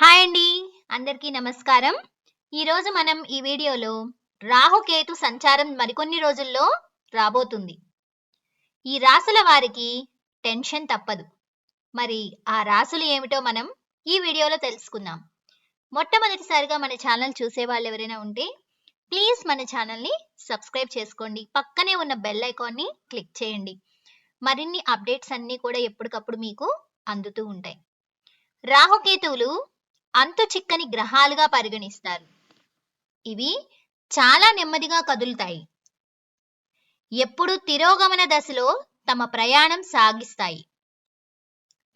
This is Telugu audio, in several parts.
హాయ్ అండి. అందరికీ నమస్కారం. ఈరోజు మనం ఈ వీడియోలో రాహుకేతు సంచారం మరికొన్ని రోజుల్లో రాబోతుంది. ఈ రాసుల వారికి టెన్షన్ తప్పదు. మరి ఆ రాసులు ఏమిటో మనం ఈ వీడియోలో తెలుసుకుందాం. మొట్టమొదటిసారిగా మన ఛానల్ చూసే వాళ్ళు ఎవరైనా ఉంటే ప్లీజ్ మన ఛానల్ని సబ్స్క్రైబ్ చేసుకోండి. పక్కనే ఉన్న బెల్ ఐకాన్ని క్లిక్ చేయండి. మరిన్ని అప్డేట్స్ అన్నీ కూడా ఎప్పటికప్పుడు మీకు అందుతూ ఉంటాయి. రాహుకేతువులు అంతు చిక్కని గ్రహాలుగా పరిగణిస్తారు. ఇవి చాలా నెమ్మదిగా కదులుతాయి. ఎప్పుడు తిరోగమన దశలో తమ ప్రయాణం సాగిస్తాయి.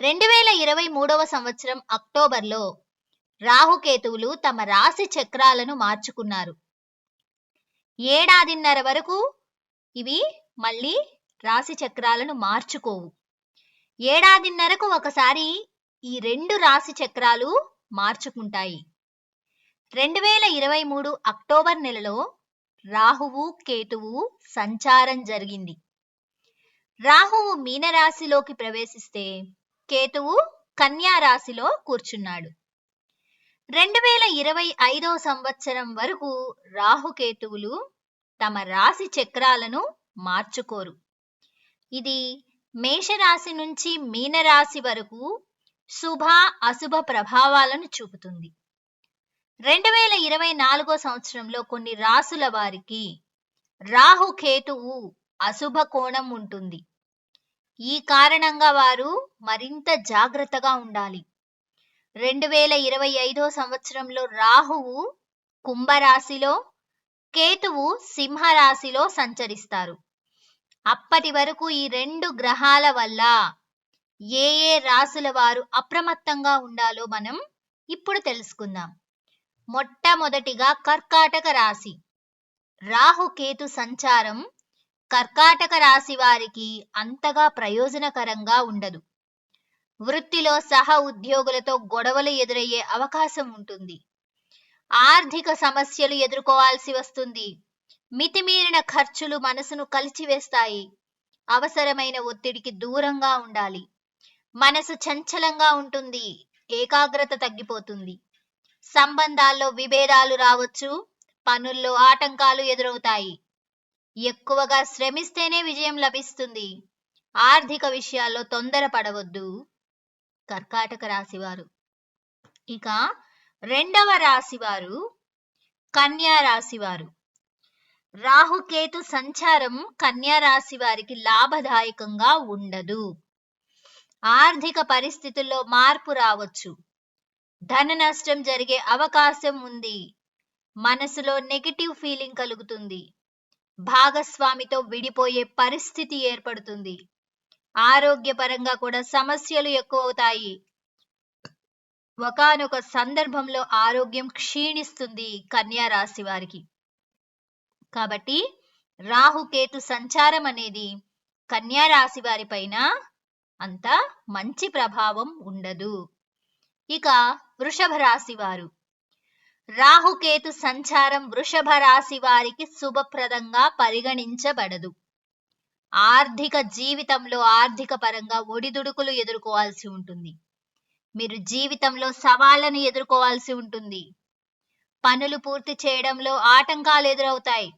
రెండు వేల ఇరవై మూడవ సంవత్సరం అక్టోబర్లో రాహుకేతువులు తమ రాశి చక్రాలను మార్చుకున్నారు. ఏడాదిన్నర వరకు ఇవి మళ్ళీ రాశి చక్రాలను మార్చుకోవు. ఏడాదిన్నరకు ఒకసారి ఈ రెండు రాశి చక్రాలు మార్చుకుంటాయి. రెండు వేల ఇరవై మూడు అక్టోబర్ నెలలో రాహువు కేతువు సంచారం జరిగింది. రాహువు మీనరాశిలోకి ప్రవేశిస్తే కేతువు కన్యా రాశిలో కూర్చున్నాడు. రెండు వేల ఇరవై ఐదో సంవత్సరం వరకు రాహుకేతువులు తమ రాశి చక్రాలను మార్చుకోరు. ఇది మేషరాశి నుంచి మీనరాశి వరకు శుభ అశుభ ప్రభావాలను చూపుతుంది. రెండు వేల ఇరవై నాలుగో సంవత్సరంలో కొన్ని రాసుల వారికి రాహుకేతువు అశుభ కోణం ఉంటుంది. ఈ కారణంగా వారు మరింత జాగ్రత్తగా ఉండాలి. రెండు వేల ఇరవై ఐదో సంవత్సరంలో రాహువు కుంభరాశిలో కేతువు సింహరాశిలో సంచరిస్తారు. అప్పటి వరకు ఈ రెండు గ్రహాల వల్ల ఏ ఏ రాసుల వారు అప్రమత్తంగా ఉండాలో మనం ఇప్పుడు తెలుసుకుందాం. మొట్టమొదటిగా కర్కాటక రాశి. రాహుకేతు సంచారం కర్కాటక రాశి వారికి అంతగా ప్రయోజనకరంగా ఉండదు. వృత్తిలో సహ ఉద్యోగులతో గొడవలు ఎదురయ్యే అవకాశం ఉంటుంది. ఆర్థిక సమస్యలు ఎదుర్కోవాల్సి వస్తుంది. మితిమీరిన ఖర్చులు మనసును కలిచివేస్తాయి. అవసరమైన ఒత్తిడికి దూరంగా ఉండాలి. మనసు చంచలంగా ఉంటుంది ఏకాగ్రత తగ్గిపోతుంది. సంబంధాల్లో విభేదాలు రావచ్చు పనుల్లో ఆటంకాలు ఎదురవుతాయి. ఎక్కువగా శ్రమిస్తేనే విజయం లభిస్తుంది. ఆర్థిక విషయాల్లో తొందర పడవద్దు కర్కాటక రాశివారు. ఇక రెండవ రాశివారు కన్యా రాశివారు. రాహుకేతు సంచారం కన్యా రాశి వారికి లాభదాయకంగా ఉండదు. ఆర్థిక పరిస్థితుల్లో మార్పు రావచ్చు. ధన నష్టం జరిగే అవకాశం ఉంది. మనసులో నెగిటివ్ ఫీలింగ్ కలుగుతుంది. భాగస్వామితో విడిపోయే పరిస్థితి ఏర్పడుతుంది. ఆరోగ్యపరంగా కూడా సమస్యలు ఎక్కువ అవుతాయి ఒకనొక సందర్భంలో ఆరోగ్యం క్షీణిస్తుంది కన్యా రాశి వారికి. కాబట్టి రాహుకేతు సంచారం అనేది కన్యా రాశి వారి పైన అంత మంచి ప్రభావం ఉండదు. ఇక వృషభ రాశి వారు. రాహుకేతు సంచారం వృషభ రాశి వారికి శుభప్రదంగా పరిగణించబడదు. ఆర్థిక జీవితంలో ఆర్థిక పరంగా ఒడిదుడుకులు ఎదుర్కోవాల్సి ఉంటుంది. మీరు జీవితంలో సవాళ్ళను ఎదుర్కోవాల్సి ఉంటుంది. పనులు పూర్తి చేయడంలో ఆటంకాలు ఎదురవుతాయి.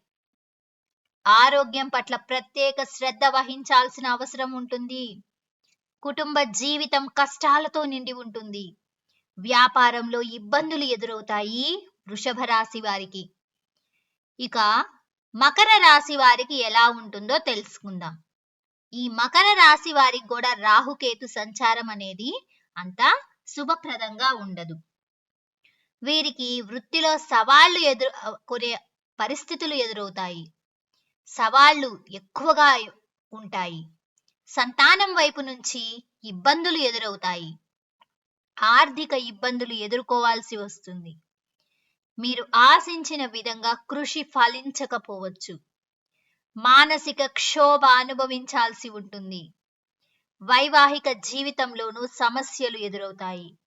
ఆరోగ్యం పట్ల ప్రత్యేక శ్రద్ధ వహించాల్సిన అవసరం ఉంటుంది. కుటుంబ జీవితం కష్టాలతో నిండి ఉంటుంది. వ్యాపారంలో ఇబ్బందులు ఎదురవుతాయి వృషభ రాశి వారికి. ఇక మకర రాశి వారికి ఎలా ఉంటుందో తెలుసుకుందాం. ఈ మకర రాశి వారికి కూడా రాహుకేతు సంచారం అనేది అంత శుభప్రదంగా ఉండదు. వీరికి వృత్తిలో సవాళ్ళు ఎదురు కొనే పరిస్థితులు ఎదురవుతాయి. సవాళ్ళు ఎక్కువగా ఉంటాయి. సంతానం వైపు నుంచి ఇబ్బందులు ఎదురవుతాయి. ఆర్థిక ఇబ్బందులు ఎదుర్కోవాల్సి వస్తుంది. మీరు ఆశించిన విధంగా కృషి ఫలించకపోవచ్చు. మానసిక క్షోభ అనుభవించాల్సి ఉంటుంది. వైవాహిక జీవితంలోనూ సమస్యలు ఎదురవుతాయి.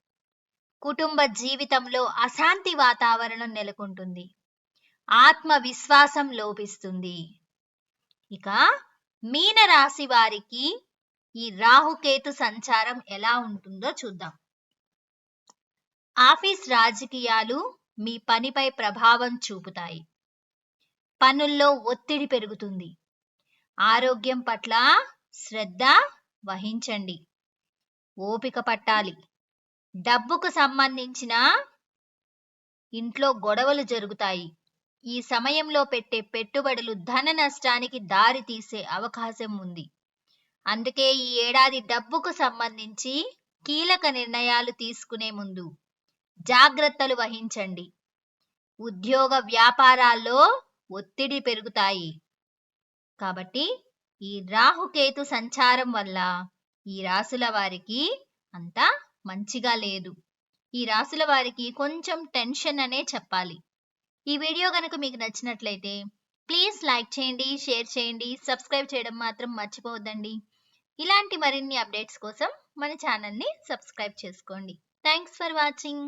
కుటుంబ జీవితంలో అశాంతి వాతావరణం నెలకొంటుంది. ఆత్మవిశ్వాసం లోపిస్తుంది. ఇక మీన రాశి వారికి ఈ రాహుకేతు సంచారం ఎలా ఉంటుందో చూద్దాం. ఆఫీస్ రాజకీయాలు మీ పనిపై ప్రభావం చూపుతాయి. పనుల్లో ఒత్తిడి పెరుగుతుంది. ఆరోగ్యం పట్ల శ్రద్ధ వహించండి. ఓపిక పట్టాలి. డబ్బుకు సంబంధించిన ఇంట్లో గొడవలు జరుగుతాయి. ఈ సమయంలో పెట్టే పెట్టుబడులు ధన నష్టానికి దారి తీసే అవకాశం ఉంది. అందుకే ఈ ఏడాది డబ్బుకు సంబంధించి కీలక నిర్ణయాలు తీసుకునే ముందు జాగ్రత్తలు వహించండి. ఉద్యోగ వ్యాపారాల్లో ఒత్తిడి పెరుగుతాయి. కాబట్టి ఈ రాహుకేతు సంచారం వల్ల ఈ రాసుల వారికి అంత మంచిగా లేదు. ఈ రాసుల వారికి కొంచెం టెన్షన్ అనే చెప్పాలి. ఈ వీడియో కనుక మీకు నచ్చినట్లయితే ప్లీజ్ లైక్ చేయండి షేర్ చేయండి సబ్స్క్రైబ్ చేయడం మాత్రం మర్చిపోవద్దండి. ఇలాంటి మరిన్ని అప్డేట్స్ కోసం మన ఛానల్ని సబ్స్క్రైబ్ చేసుకోండి. Thanks for watching